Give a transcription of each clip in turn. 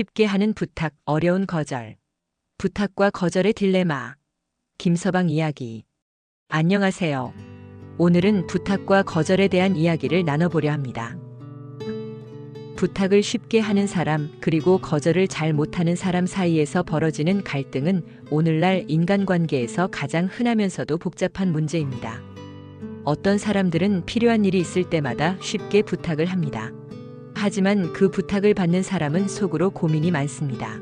쉽게 하는 부탁, 어려운 거절. 부탁과 거절의 딜레마. 김서방 이야기. 안녕하세요. 오늘은 부탁과 거절에 대한 이야기를 나눠보려 합니다. 부탁을 쉽게 하는 사람, 그리고 거절을 잘 못하는 사람 사이에서 벌어지는 갈등은 오늘날 인간관계에서 가장 흔하면서도 복잡한 문제입니다. 어떤 사람들은 필요한 일이 있을 때마다 쉽게 부탁을 합니다. 하지만 그 부탁을 받는 사람은 속으로 고민이 많습니다.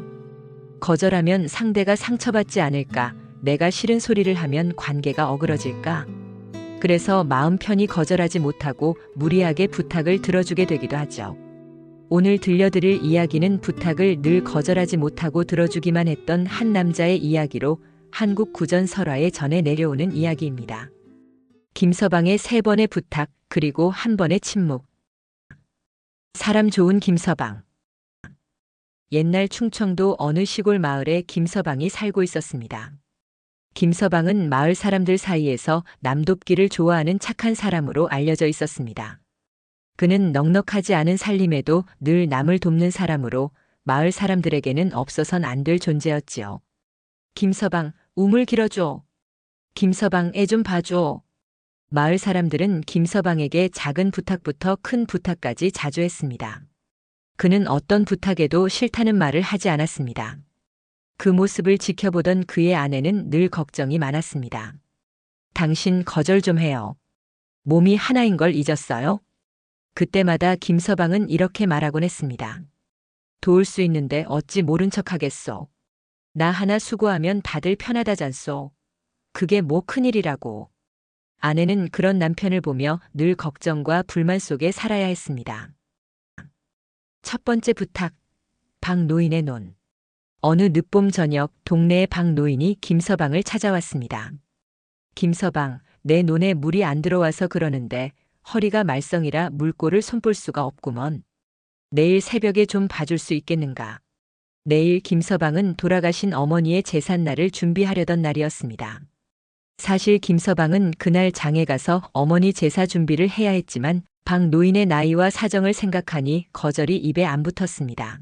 거절하면 상대가 상처받지 않을까, 내가 싫은 소리를 하면 관계가 어그러질까. 그래서 마음 편히 거절하지 못하고 무리하게 부탁을 들어주게 되기도 하죠. 오늘 들려드릴 이야기는 부탁을 늘 거절하지 못하고 들어주기만 했던 한 남자의 이야기로 한국 구전 설화에 전해 내려오는 이야기입니다. 김서방의 세 번의 부탁, 그리고 한 번의 침묵. 사람 좋은 김서방. 옛날 충청도 어느 시골 마을에 김서방이 살고 있었습니다. 김서방은 마을 사람들 사이에서 남돕기를 좋아하는 착한 사람으로 알려져 있었습니다. 그는 넉넉하지 않은 살림에도 늘 남을 돕는 사람으로 마을 사람들에게는 없어선 안 될 존재였지요. 김서방, 우물 길어줘. 김서방, 애 좀 봐줘. 마을 사람들은 김서방에게 작은 부탁부터 큰 부탁까지 자주 했습니다. 그는 어떤 부탁에도 싫다는 말을 하지 않았습니다. 그 모습을 지켜보던 그의 아내는 늘 걱정이 많았습니다. 당신 거절 좀 해요. 몸이 하나인 걸 잊었어요? 그때마다 김서방은 이렇게 말하곤 했습니다. 도울 수 있는데 어찌 모른 척 하겠소. 나 하나 수고하면 다들 편하다잖소. 그게 뭐 큰일이라고. 아내는 그런 남편을 보며 늘 걱정과 불만 속에 살아야 했습니다. 첫 번째 부탁. 박노인의 논. 어느 늦봄 저녁 동네의 박노인이 김서방을 찾아왔습니다. 김서방, 내 논에 물이 안 들어와서 그러는데 허리가 말썽이라 물꼬를 손볼 수가 없구먼. 내일 새벽에 좀 봐줄 수 있겠는가? 내일 김서방은 돌아가신 어머니의 제삿날을 준비하려던 날이었습니다. 사실 김서방은 그날 장에 가서 어머니 제사 준비를 해야 했지만 박 노인의 나이와 사정을 생각하니 거절이 입에 안 붙었습니다.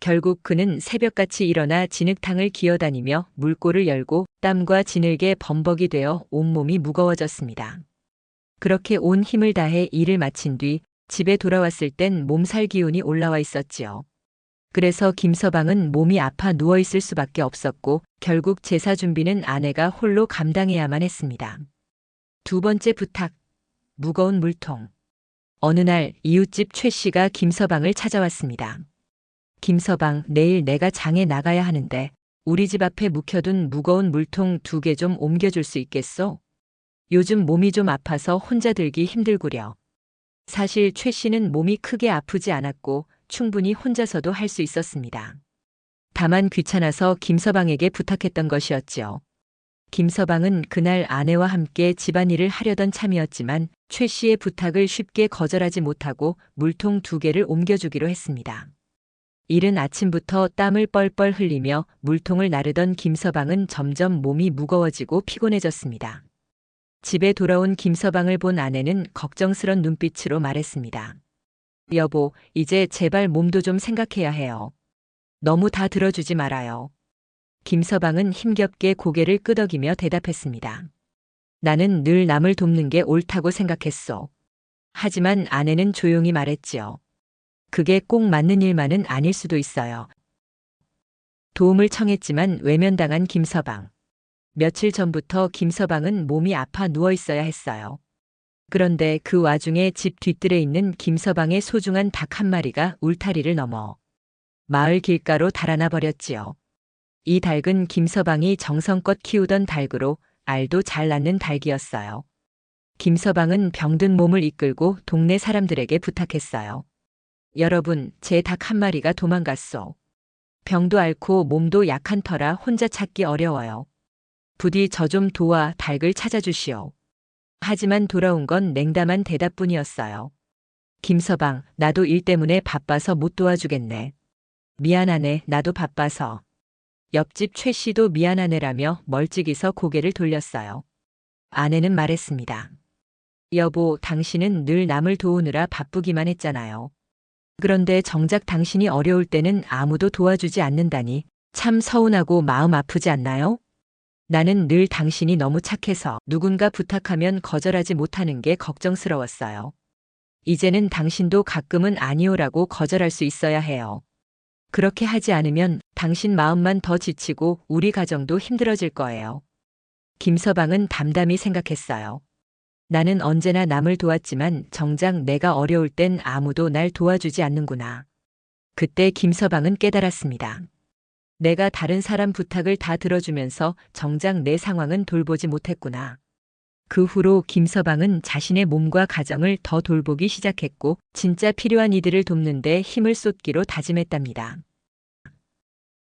결국 그는 새벽같이 일어나 진흙탕을 기어다니며 물꼬를 열고 땀과 진흙에 범벅이 되어 온몸이 무거워졌습니다. 그렇게 온 힘을 다해 일을 마친 뒤 집에 돌아왔을 땐 몸살 기운이 올라와 있었지요. 그래서 김서방은 몸이 아파 누워 있을 수밖에 없었고 결국 제사 준비는 아내가 홀로 감당해야만 했습니다. 두 번째 부탁. 무거운 물통. 어느 날 이웃집 최 씨가 김서방을 찾아왔습니다. 김서방, 내일 내가 장에 나가야 하는데 우리 집 앞에 묵혀둔 무거운 물통 두 개 좀 옮겨줄 수 있겠소? 요즘 몸이 좀 아파서 혼자 들기 힘들구려. 사실 최 씨는 몸이 크게 아프지 않았고 충분히 혼자서도 할 수 있었습니다. 다만 귀찮아서 김서방에게 부탁했던 것이었지요. 김서방은 그날 아내와 함께 집안일을 하려던 참이었지만 최 씨의 부탁을 쉽게 거절하지 못하고 물통 두 개를 옮겨주기로 했습니다. 이른 아침부터 땀을 뻘뻘 흘리며 물통을 나르던 김서방은 점점 몸이 무거워지고 피곤해졌습니다. 집에 돌아온 김서방을 본 아내는 걱정스런 눈빛으로 말했습니다. 여보, 이제 제발 몸도 좀 생각해야 해요. 너무 다 들어주지 말아요. 김서방은 힘겹게 고개를 끄덕이며 대답했습니다. 나는 늘 남을 돕는 게 옳다고 생각했어. 하지만 아내는 조용히 말했지요. 그게 꼭 맞는 일만은 아닐 수도 있어요. 도움을 청했지만 외면당한 김서방. 며칠 전부터 김서방은 몸이 아파 누워 있어야 했어요. 그런데 그 와중에 집 뒤뜰에 있는 김서방의 소중한 닭 한 마리가 울타리를 넘어 마을 길가로 달아나 버렸지요. 이 닭은 김서방이 정성껏 키우던 닭으로 알도 잘 낳는 닭이었어요. 김서방은 병든 몸을 이끌고 동네 사람들에게 부탁했어요. 여러분, 제 닭 한 마리가 도망갔소. 병도 앓고 몸도 약한 터라 혼자 찾기 어려워요. 부디 저 좀 도와 닭을 찾아주시오. 하지만 돌아온 건 냉담한 대답뿐이었어요. 김서방, 나도 일 때문에 바빠서 못 도와주겠네. 미안하네, 나도 바빠서. 옆집 최 씨도 미안하네라며 멀찍이서 고개를 돌렸어요. 아내는 말했습니다. 여보, 당신은 늘 남을 도우느라 바쁘기만 했잖아요. 그런데 정작 당신이 어려울 때는 아무도 도와주지 않는다니 참 서운하고 마음 아프지 않나요? 나는 늘 당신이 너무 착해서 누군가 부탁하면 거절하지 못하는 게 걱정스러웠어요. 이제는 당신도 가끔은 아니오라고 거절할 수 있어야 해요. 그렇게 하지 않으면 당신 마음만 더 지치고 우리 가정도 힘들어질 거예요. 김서방은 담담히 생각했어요. 나는 언제나 남을 도왔지만 정작 내가 어려울 땐 아무도 날 도와주지 않는구나. 그때 김서방은 깨달았습니다. 내가 다른 사람 부탁을 다 들어주면서 정작 내 상황은 돌보지 못했구나. 그 후로 김서방은 자신의 몸과 가정을 더 돌보기 시작했고 진짜 필요한 이들을 돕는데 힘을 쏟기로 다짐했답니다.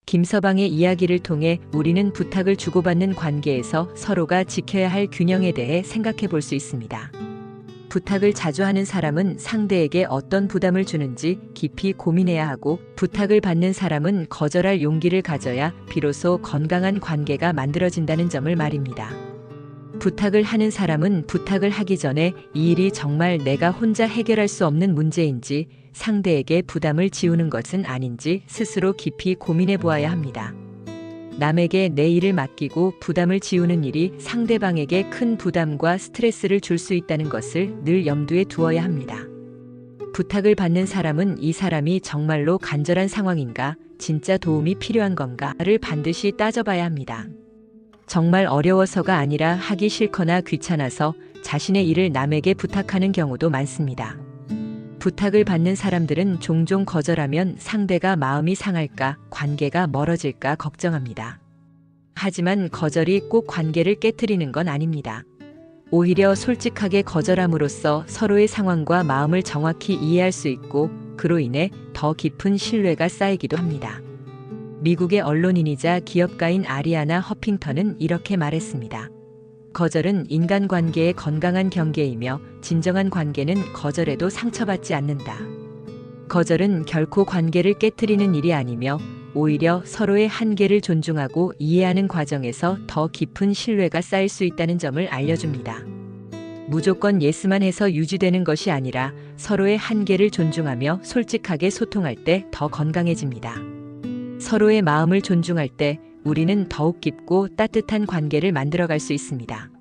김서방의 이야기를 통해 우리는 부탁을 주고받는 관계에서 서로가 지켜야 할 균형에 대해 생각해 볼 수 있습니다. 부탁을 자주 하는 사람은 상대에게 어떤 부담을 주는지 깊이 고민해야 하고 부탁을 받는 사람은 거절할 용기를 가져야 비로소 건강한 관계가 만들어진다는 점을 말입니다. 부탁을 하는 사람은 부탁을 하기 전에 이 일이 정말 내가 혼자 해결할 수 없는 문제인지 상대에게 부담을 지우는 것은 아닌지 스스로 깊이 고민해 보아야 합니다. 남에게 내 일을 맡기고 부담을 지우는 일이 상대방에게 큰 부담과 스트레스를 줄 수 있다는 것을 늘 염두에 두어야 합니다. 부탁을 받는 사람은 이 사람이 정말로 간절한 상황인가, 진짜 도움이 필요한 건가를 반드시 따져봐야 합니다. 정말 어려워서가 아니라 하기 싫거나 귀찮아서 자신의 일을 남에게 부탁하는 경우도 많습니다. 부탁을 받는 사람들은 종종 거절하면 상대가 마음이 상할까, 관계가 멀어질까 걱정합니다. 하지만 거절이 꼭 관계를 깨뜨리는 건 아닙니다. 오히려 솔직하게 거절함으로써 서로의 상황과 마음을 정확히 이해할 수 있고 그로 인해 더 깊은 신뢰가 쌓이기도 합니다. 미국의 언론인이자 기업가인 아리아나 허핑턴은 이렇게 말했습니다. 거절은 인간관계의 건강한 경계이며 진정한 관계는 거절에도 상처받지 않는다. 거절은 결코 관계를 깨뜨리는 일이 아니며 오히려 서로의 한계를 존중하고 이해하는 과정에서 더 깊은 신뢰가 쌓일 수 있다는 점을 알려줍니다. 무조건 예스만 해서 유지되는 것이 아니라 서로의 한계를 존중하며 솔직하게 소통할 때 더 건강해집니다. 서로의 마음을 존중할 때 우리는 더욱 깊고 따뜻한 관계를 만들어갈 수 있습니다.